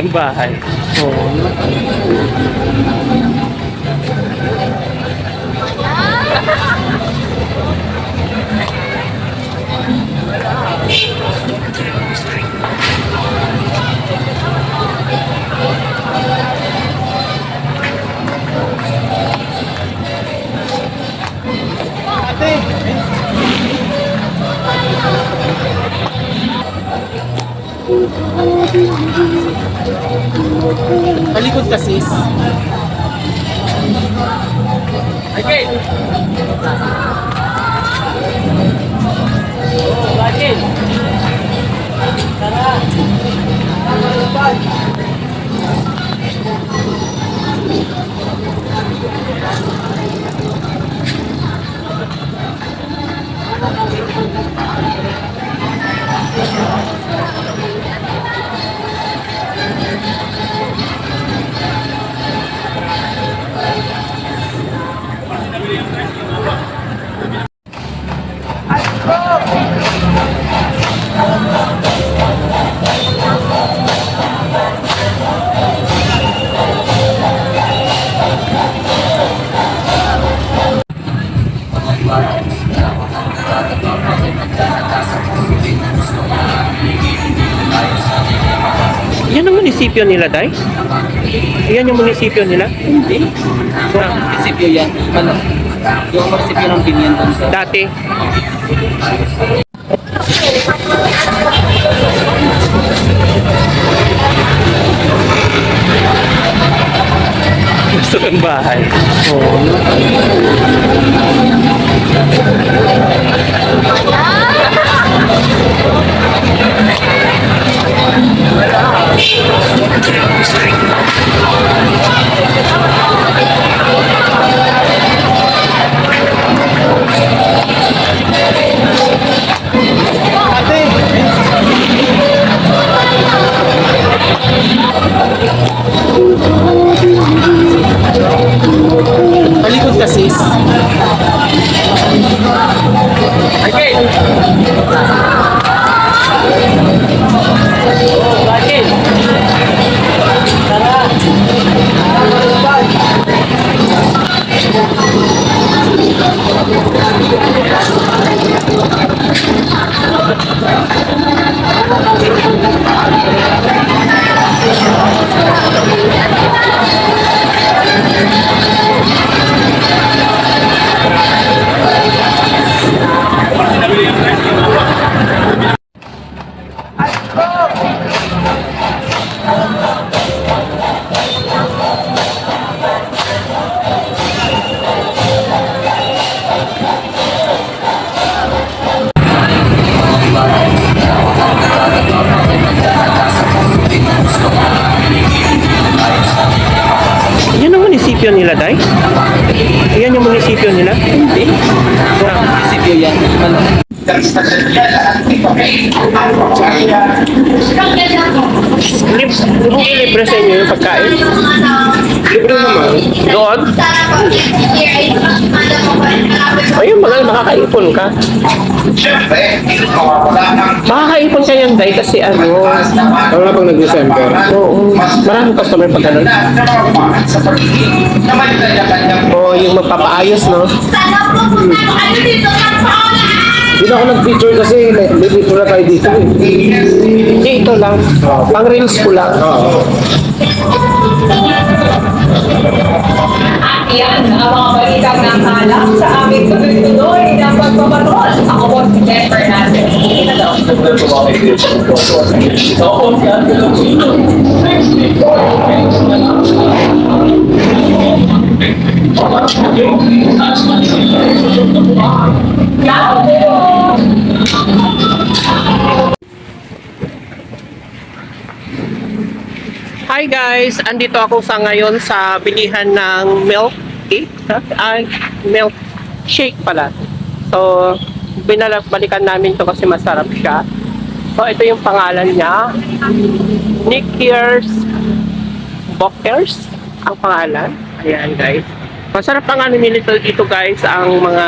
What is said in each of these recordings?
Ng bahay. Oo. Talikod ka sis. Okay. Bakit? Tara. あっ。Yan ang munisipyo nila, Day? Yan yung munisipyo nila? Hindi. Yung munisipyo yan. Ano? Yung munisipyo ng Binyan doon sa... Dati. Gusto ng bahay. Oo. Talikod Yeah. Nila, Day? Yan yung munisipyo nila? Hindi. Yung munisipyo yan. Lib libre sa inyo yung pagkain? Libre naman. Doon? Makakaipon ka. Makakaipon ka yan, Day, kasi ano, Lalo na pag nag-December. oo, maraming customer pag ganun. O yung magpapaayos, no? Hindi na ako nag-picture kasi may picture na tayo dito. eh. Hindi, ito lang. Pang reels ko lang. Oo. Yan ang mga balitang nakalap sa aming tuloy-tuloy na pagpapatrol. Ako po si Jen Fernandez. Ito daw. Hi guys! Andito ako sa ngayon sa bilihan ng milk. Ha? Ay, milk shake pala. So, binalak-balikan namin to kasi masarap siya. So, ito yung pangalan niya. Nick Years Bockers ang pangalan. Ayan guys. Masarap ang ano nila dito guys, ang mga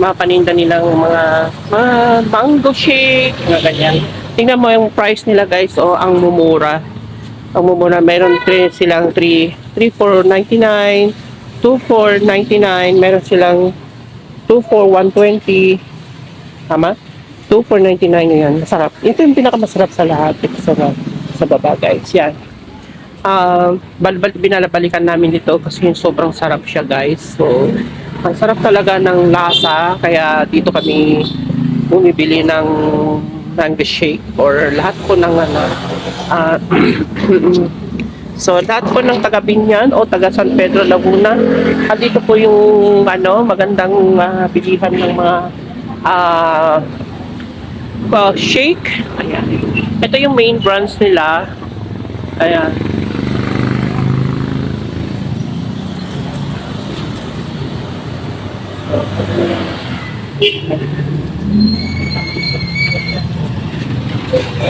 mga paninda nilang mga, mga mango shake, mga ganyan. Tingnan mo yung price nila guys, oh, ang mumura. Ang mumura, meron tre- silang 3, 3,499, 2,499, meron silang 2,4120. Tama? 2,499 yan. Masarap. Ito yung pinakamasarap sa lahat. Ito sa, sa baba, guys. Yan. Um, balbal, binalabalikan namin dito kasi yung sobrang sarap siya, guys. So, ang sarap talaga ng lasa. Kaya dito kami bumibili ng mango shake or lahat po ng ano. ah, so, lahat po ng taga Binyan o taga San Pedro, Laguna. Ah, dito po yung ano, magandang ah, bilihan ng mga ah uh, shake. Ayan. Ito yung main branch nila. Ayan.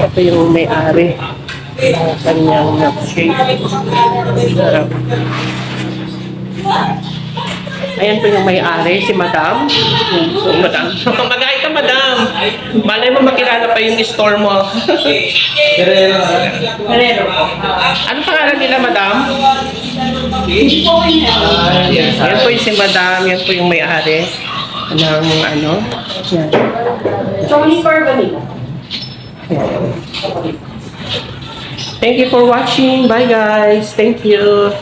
Ito yung may-ari ng kanyang milkshake. Sarap. Ayan po yung may-ari, si Madam. So, Madam. Mag-hi ka, Madam. Malay mo makilala pa yung store mo. ano pangalan nila, Madam? Yan po yung si Madam. Yan po yung may-ari ng ano. Yan. Yan. Thank you for watching. Bye guys. Thank you.